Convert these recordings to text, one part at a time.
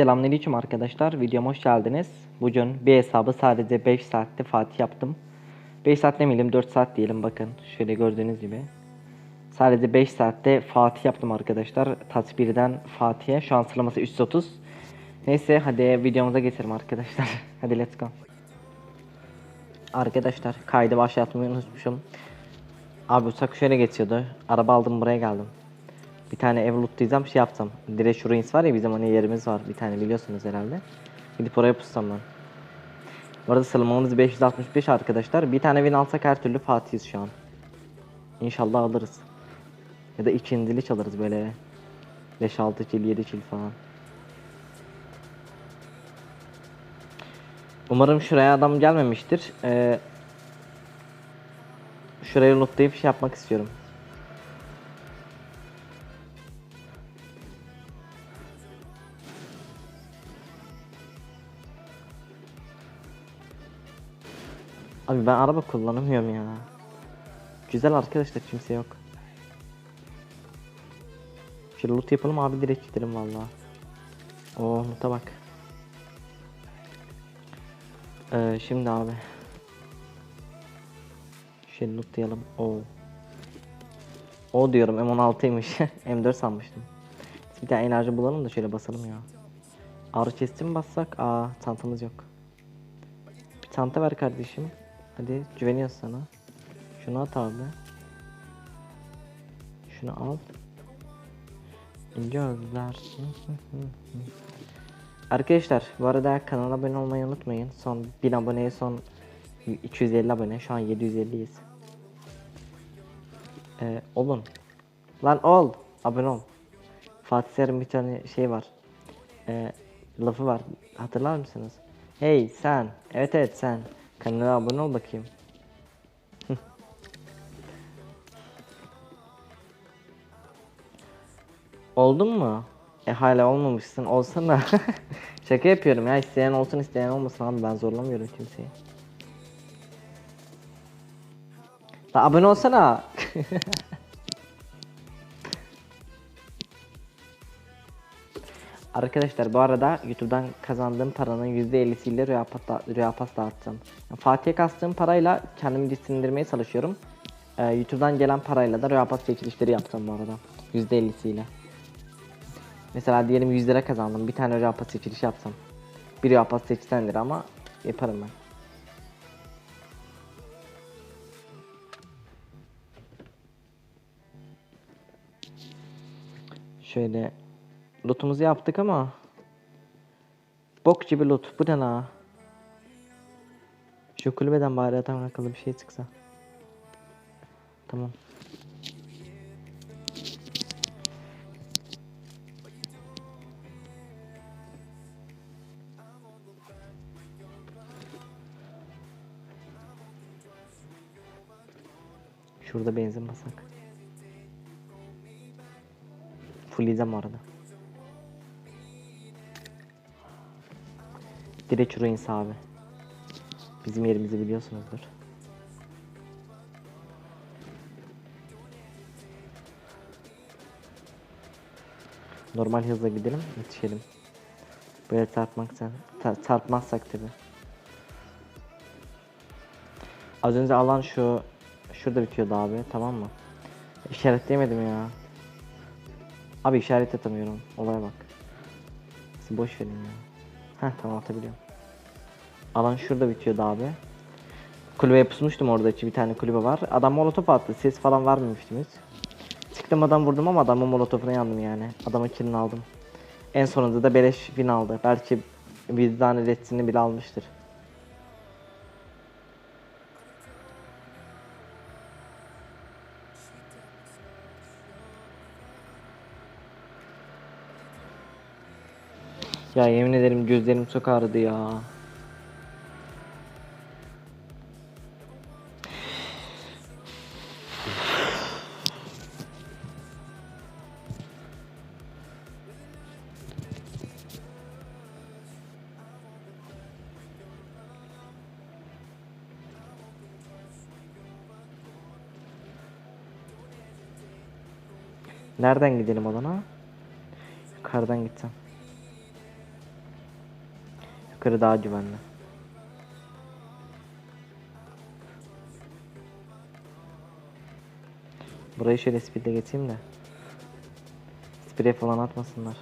Selamünaleyküm arkadaşlar. Videoma hoş geldiniz. Bugün bir hesabı sadece 5 saatte Fatih yaptım. 5 saat demeyelim 4 saat diyelim bakın. Şöyle gördüğünüz gibi. Sadece 5 saatte Fatih yaptım arkadaşlar. 1'den Fatih'e. Şu an sıralaması 330. Neyse hadi videomuza geçelim arkadaşlar. hadi let's go. Arkadaşlar kaydı başlatmayı unutmuşum. Abi uçak şöyle geçiyordu. Araba aldım buraya geldim. Bir tane ev lootlayacağım şey yapsam. Direkt şu ruins var ya bizim hani yerimiz var bir tane biliyorsunuz herhalde. Gidip oraya pussam ben. Bu arada sıralamamız 565 arkadaşlar. Bir tane win alsak her türlü Fatih'iz şu an. İnşallah alırız. Ya da ikincili çalarız böyle. 5-6 kill 7 kill falan. Umarım şuraya adam gelmemiştir. Ee, şurayı lootlayıp şey yapmak istiyorum. Abi ben araba kullanamıyorum ya. Güzel arkadaşlar kimse yok. Şöyle loot yapalım abi direkt gidelim valla. Oo loot'a bak. Ee, şimdi abi. Şöyle lootlayalım. Oo. O diyorum M16'ymış. M4 sanmıştım. Bir tane enerji bulalım da şöyle basalım ya. Ağrı chest'i mi bassak? Aa çantamız yok. Bir çanta ver kardeşim. Hadi güveniyoruz sana. Şunu at abi. Şunu al. Gözler. Arkadaşlar bu arada kanala abone olmayı unutmayın. Son 1000 aboneye son 250 abone. Şu an 750'yiz. Ee, olun. Lan ol. Abone ol. Fatih Serim bir tane şey var. Ee, lafı var. Hatırlar mısınız? Hey sen. Evet evet sen. Kanala abone ol bakayım. Oldun mu? E hala olmamışsın. Olsana. Şaka yapıyorum ya. İsteyen olsun isteyen olmasın abi. Ben zorlamıyorum kimseyi. La abone olsana. Arkadaşlar bu arada YouTube'dan kazandığım paranın %50'siyle Rüya, Pasta, Rüya Pasta atacağım. Yani Fatih'e kastığım parayla kendimi disiplinlendirmeye çalışıyorum. Ee, YouTube'dan gelen parayla da Rüya Pasta çekilişleri yapacağım bu arada. %50'siyle. Mesela diyelim 100 lira kazandım. Bir tane Rüya Pasta çekilişi yapsam. Bir Rüya Pasta 80 lira ama yaparım ben. Şöyle lootumuzu yaptık ama bok gibi loot. Bu ne la? Şu kulübeden bari adam akıllı bir şey çıksa. Tamam. Şurada benzin basak. Fullleyeceğim arada. Direkt Ruins abi. Bizim yerimizi biliyorsunuzdur. Normal hızla gidelim, yetişelim. Böyle çarpmaksa, çarpmazsak tabi. Az önce alan şu, şurada bitiyordu abi, tamam mı? İşaretleyemedim ya. Abi işaret atamıyorum. Olaya bak. Siz boş verin ya. Heh tamam atabiliyorum. Alan şurada bitiyordu abi. Kulübeye pusmuştum orada içi bir tane kulübe var. Adam molotof attı. Ses falan vermemiştim hiç. Çıktım adam vurdum ama adamın molotofuna yandım yani. Adamın killini aldım. En sonunda da beleş win aldı. Belki vicdan redisini bile almıştır. Ya yemin ederim gözlerim çok ağrıdı ya. Nereden gidelim alana? Yukarıdan gitsem. Yukarı daha güvenli. Burayı şöyle speedle geçeyim de. Sprey falan atmasınlar.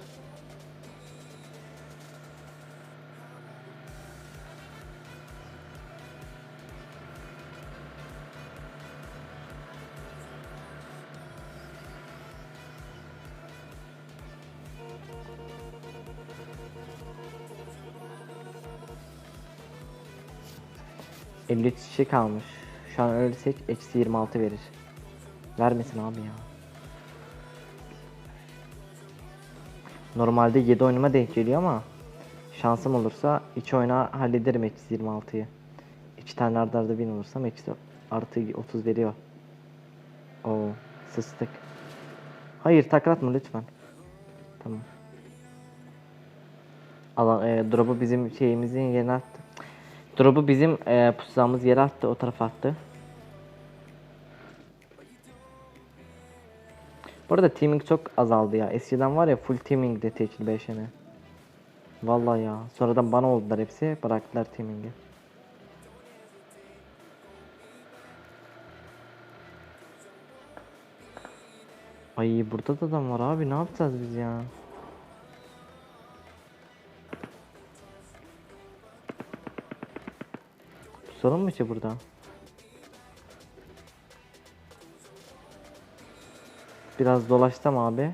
...50 kişi kalmış. Şu an ölsek eksi 26 verir. Vermesin abi ya. Normalde 7 oyunuma denk geliyor ama şansım olursa 2 oyuna hallederim eksi 26'yı. 2 tane arda arda bin olursam eksi artı 30 veriyor. Oo sıstık. Hayır taklatma lütfen. Tamam. Alan, e, drop'u bizim şeyimizin yerine attı. Drop'u bizim e, pusağımız yere attı. O tarafa attı. Bu arada teaming çok azaldı ya. Eskiden var ya full teaming'de Tekil 5'ine. Vallahi ya. Sonradan bana oldular hepsi. Bıraktılar teaming'i. Ay burada da adam var abi. Ne yapacağız biz ya? Sorun mu ki burada? Biraz dolaştım abi.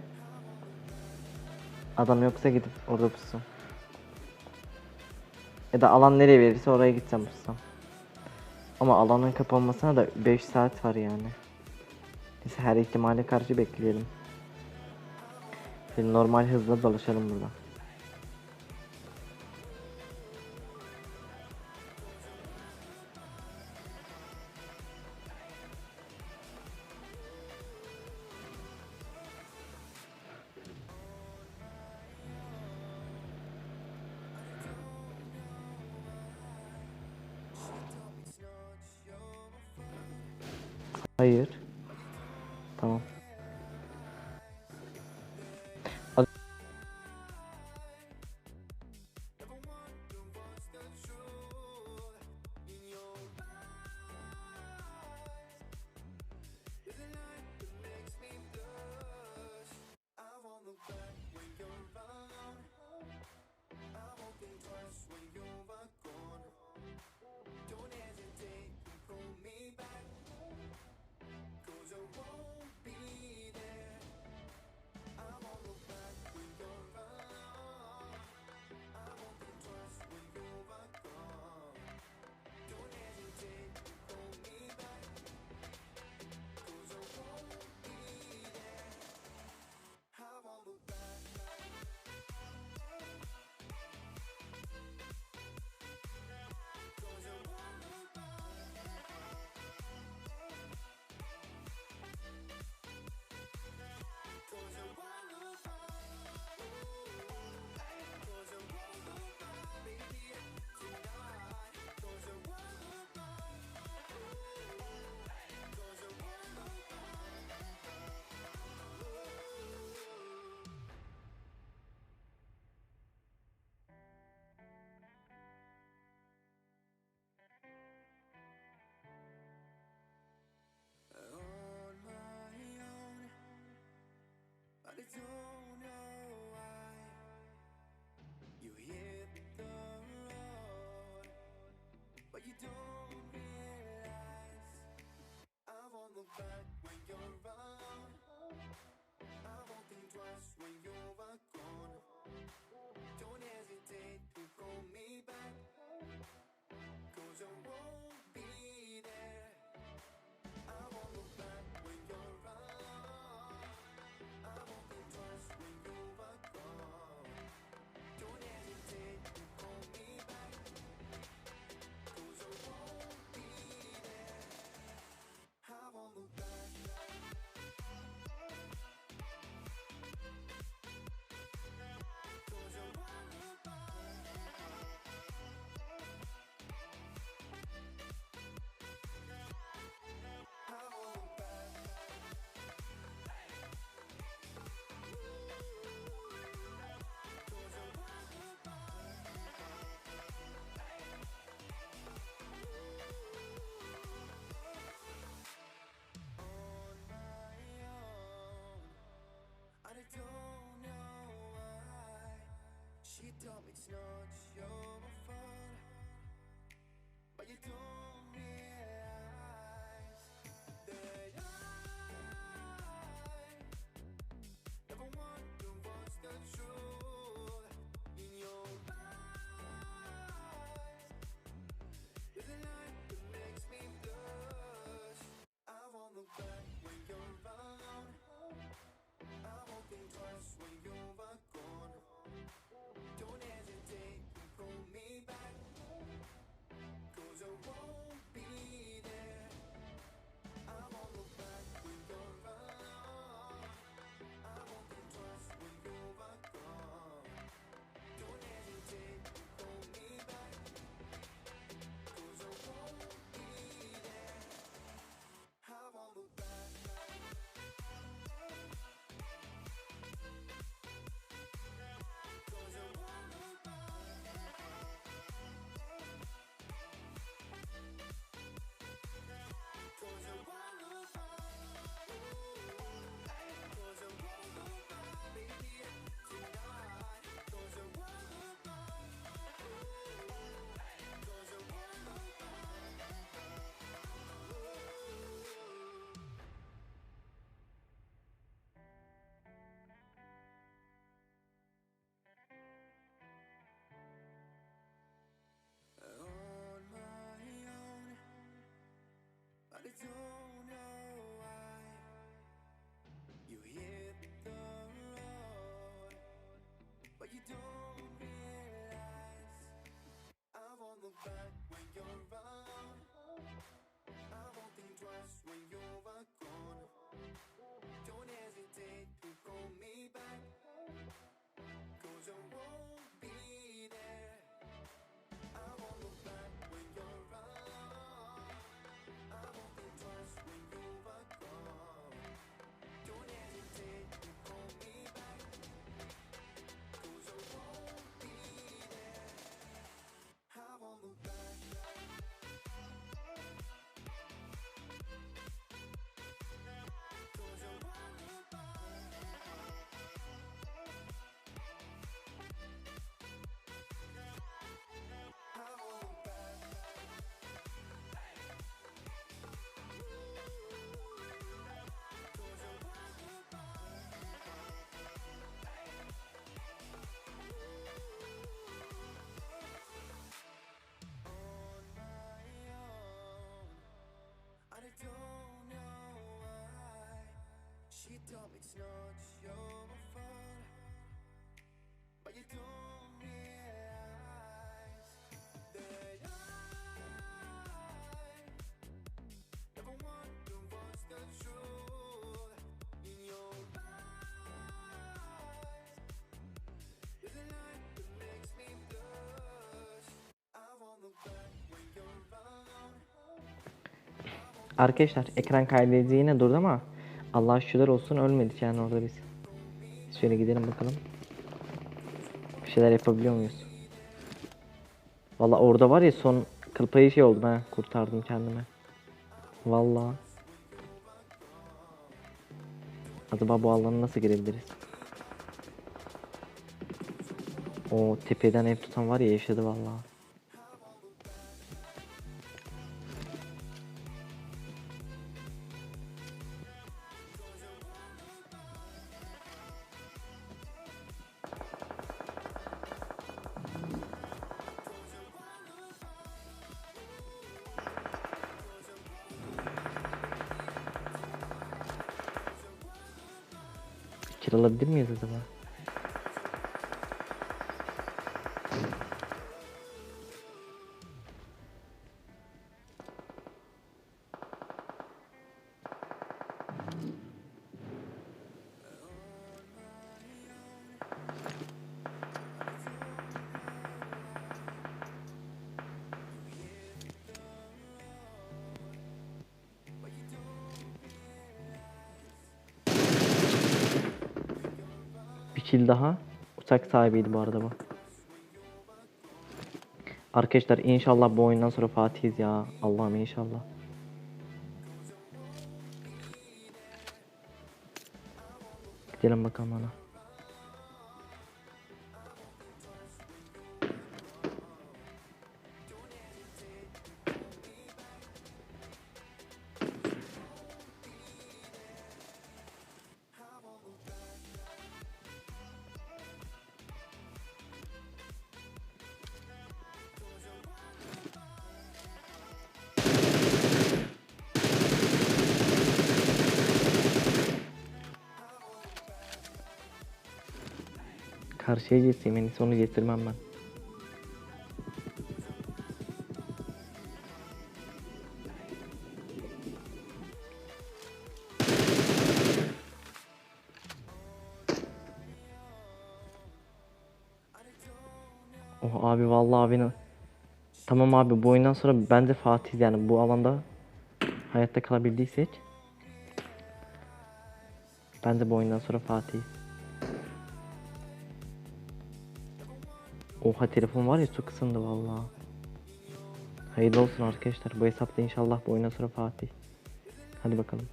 Adam yoksa gidip orada pussam. Ya da alan nereye verirse oraya gideceğim pussam. Ama alanın kapanmasına da 5 saat var yani. Neyse her ihtimale karşı bekleyelim. Şimdi normal hızla dolaşalım burada. Hayır. don't know why. She told me it's not your. don't know why you hit the road, but you don't realize I'm on the back when you're. Arkadaşlar ekran kaydedici yine durdu ama Allah şükürler olsun ölmedik yani orada biz. Şöyle gidelim bakalım. Bir şeyler yapabiliyor muyuz? Valla orada var ya son kırpayı şey oldum ha. Kurtardım kendime. Valla. Acaba bu alana nasıl girebiliriz? O tepeden ev tutan var ya yaşadı vallahi. legend gitu sama kill daha. Uçak sahibiydi bu arada bu. Arkadaşlar inşallah bu oyundan sonra Fatih'iz ya. Allah'ım inşallah. Gidelim bakalım ona. Karşıya geçeyim en iyisi onu getirmem ben. Oh abi vallahi abinin Tamam abi bu oyundan sonra ben de Fatih yani bu alanda hayatta kalabildiysek ben de bu oyundan sonra Fatih. Oha telefon var ya çok ısındı vallahi. Hayırlı olsun arkadaşlar. Bu hesapta inşallah bu oyundan sonra Fatih. Hadi bakalım.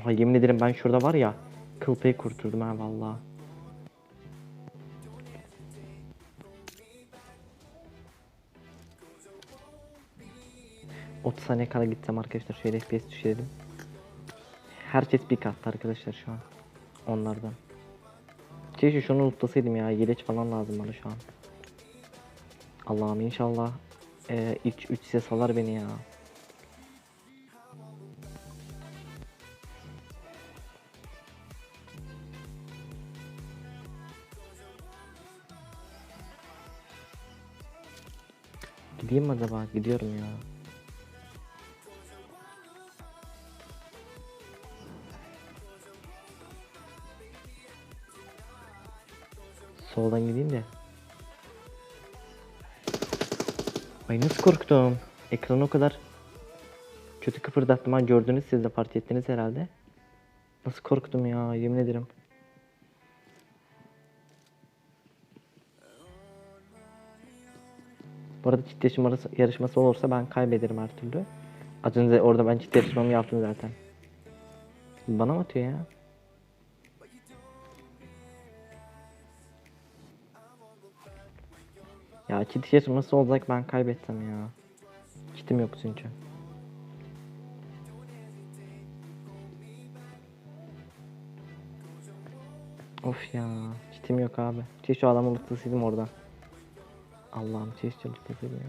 Oha yemin ederim ben şurada var ya kıl payı kurturdum ha vallahi. ...30 saniye kala gitsem arkadaşlar şöyle FPS düşürelim. Herkes bir kattı arkadaşlar şu an. Onlardan. Keşke şunu unutmasaydım ya. Yeleç falan lazım bana şu an. Allah'ım inşallah e, ilk 3 size salar beni ya. Gideyim mi acaba? Gidiyorum ya. Soldan gideyim de. Ay nasıl korktum. Ekranı o kadar kötü kıpırdattım ha gördünüz siz de fark ettiniz herhalde. Nasıl korktum ya yemin ederim. Bu arada arası, yarışması olursa ben kaybederim her türlü. Az önce orada ben çift yarışmamı yaptım zaten. Bana mı atıyor ya? Ya çift yarışması olacak ben kaybetsem ya. Kitim yok çünkü. Of ya, kitim yok abi. Keşke şu adamı mutlusuydım orada. Allah'ım keşke mutlusuydım ya.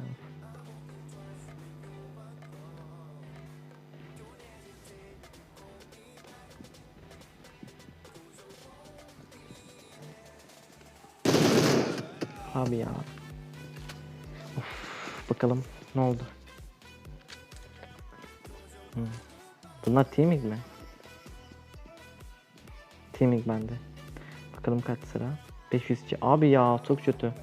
Abi ya. Bakalım ne oldu? Hmm. Bunlar teaming mi? Teaming bende. Bakalım kaç sıra? 502. Abi ya çok kötü.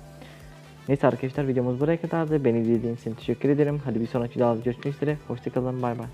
Neyse arkadaşlar videomuz buraya kadardı. Beni izlediğiniz için teşekkür ederim. Hadi bir sonraki videoda görüşmek üzere. Hoşçakalın bay bay.